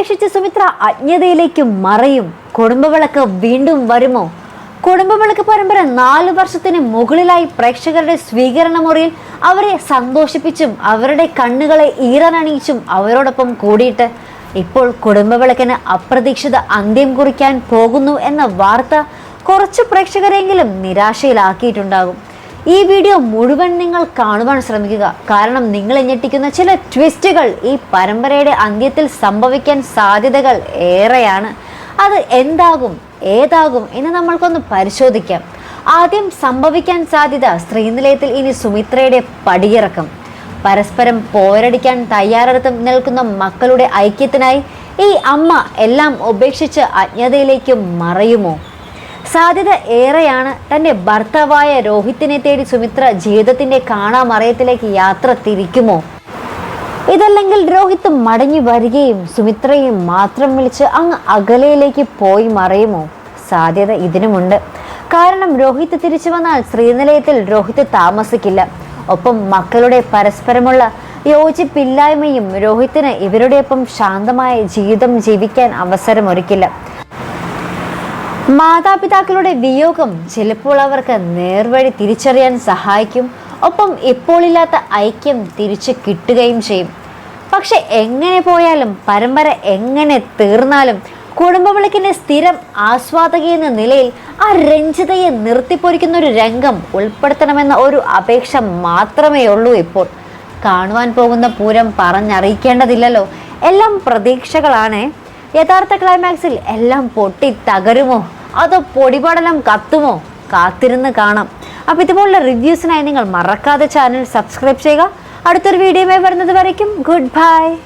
ഉപേക്ഷിച്ച് സുമിത്ര അജ്ഞതയിലേക്ക് മറയും. കുടുംബവിളക്ക് വീണ്ടും വരുമോ? കുടുംബവിളക്ക് പരമ്പര നാല് വർഷത്തിന് മുകളിലായി പ്രേക്ഷകരുടെ സ്വീകരണ മുറിയിൽ അവരെ സന്തോഷിപ്പിച്ചും അവരുടെ കണ്ണുകളെ ഈറനണിയിച്ചും അവരോടൊപ്പം കൂടിയിട്ട് ഇപ്പോൾ കുടുംബവിളക്കിന് അപ്രതീക്ഷിത അന്ത്യം കുറിക്കാൻ പോകുന്നു എന്ന വാർത്ത കുറച്ച് പ്രേക്ഷകരെങ്കിലും നിരാശയിലാക്കിയിട്ടുണ്ടാകും. ഈ വീഡിയോ മുഴുവൻ നിങ്ങൾ കാണുവാൻ ശ്രമിക്കുക. കാരണം നിങ്ങളെ ഞെട്ടിക്കുന്ന ചില ട്വിസ്റ്റുകൾ ഈ പരമ്പരയുടെ അന്ത്യത്തിൽ സംഭവിക്കാൻ സാധ്യതകൾ ഏറെയാണ്. അത് എന്താകും ഏതാകും എന്ന് നമ്മൾക്കൊന്ന് പരിശോധിക്കാം. ആദ്യം സംഭവിക്കാൻ സാധ്യത സ്ത്രീനിലയത്തിൽ ഇനി സുമിത്രയുടെ പടിയിറക്കം. പരസ്പരം പോരടിക്കാൻ തയ്യാറെടുത്ത് നിൽക്കുന്ന മക്കളുടെ ഐക്യത്തിനായി ഈ അമ്മ എല്ലാം ഉപേക്ഷിച്ച് അജ്ഞതയിലേക്ക് മറയുമോ? സാധ്യത ഏറെയാണ് തന്റെ ഭർത്താവായ രോഹിത്തിനെ തേടി സുമിത്ര ജീവിതത്തിന്റെ കാണാമറയത്തിലേക്ക് യാത്ര തിരിക്കുമോ? ഇതല്ലെങ്കിൽ രോഹിത്ത് മടങ്ങി വരികയും സുമിത്രയും മാത്രം വിളിച്ച് അങ്ങ് അകലയിലേക്ക് പോയി മറയുമോ? സാധ്യത ഇതിനുമുണ്ട്. കാരണം രോഹിത്ത് തിരിച്ചു വന്നാൽ ശ്രീനിലയത്തിൽ രോഹിത്ത് താമസിക്കില്ല. ഒപ്പം മക്കളുടെ പരസ്പരമുള്ള യോജിപ്പില്ലായ്മയും രോഹിത്തിന് ഇവരുടെയൊപ്പം ശാന്തമായ ജീവിതം ജീവിക്കാൻ അവസരമൊരുക്കില്ല. മാതാപിതാക്കളുടെ വിയോഗം ചിലപ്പോൾ അവർക്ക് നേർവഴി തിരിച്ചറിയാൻ സഹായിക്കും. ഒപ്പം ഇപ്പോഴില്ലാത്ത ഐക്യം തിരിച്ചു കിട്ടുകയും ചെയ്യും. പക്ഷെ എങ്ങനെ പോയാലും പരമ്പര എങ്ങനെ തീർന്നാലും കുടുംബവിളക്കിന്റെ സ്ഥിരം ആസ്വാദകയെന്ന നിലയിൽ ആ രഞ്ജിതയെ നിർത്തിപ്പൊരിക്കുന്ന ഒരു രംഗം ഉൾപ്പെടുത്തണമെന്ന ഒരു അപേക്ഷ മാത്രമേ ഉള്ളൂ ഇപ്പോൾ. കാണുവാൻ പോകുന്ന പൂരം പറഞ്ഞറിയിക്കേണ്ടതില്ലല്ലോ. എല്ലാം പ്രതീക്ഷകളാണ്. യഥാർത്ഥ ക്ലൈമാക്സിൽ എല്ലാം പൊട്ടി തകരുമോ? അതോ പൊടിപടലം കത്തുമോ? കാത്തിരുന്ന് കാണാം. അപ്പോൾ ഇതുപോലുള്ള റിവ്യൂസിനായി നിങ്ങൾ മറക്കാതെ ചാനൽ സബ്സ്ക്രൈബ് ചെയ്യുക. അടുത്തൊരു വീഡിയോയുമായി വരുന്നത് വരയ്ക്കും. Good bye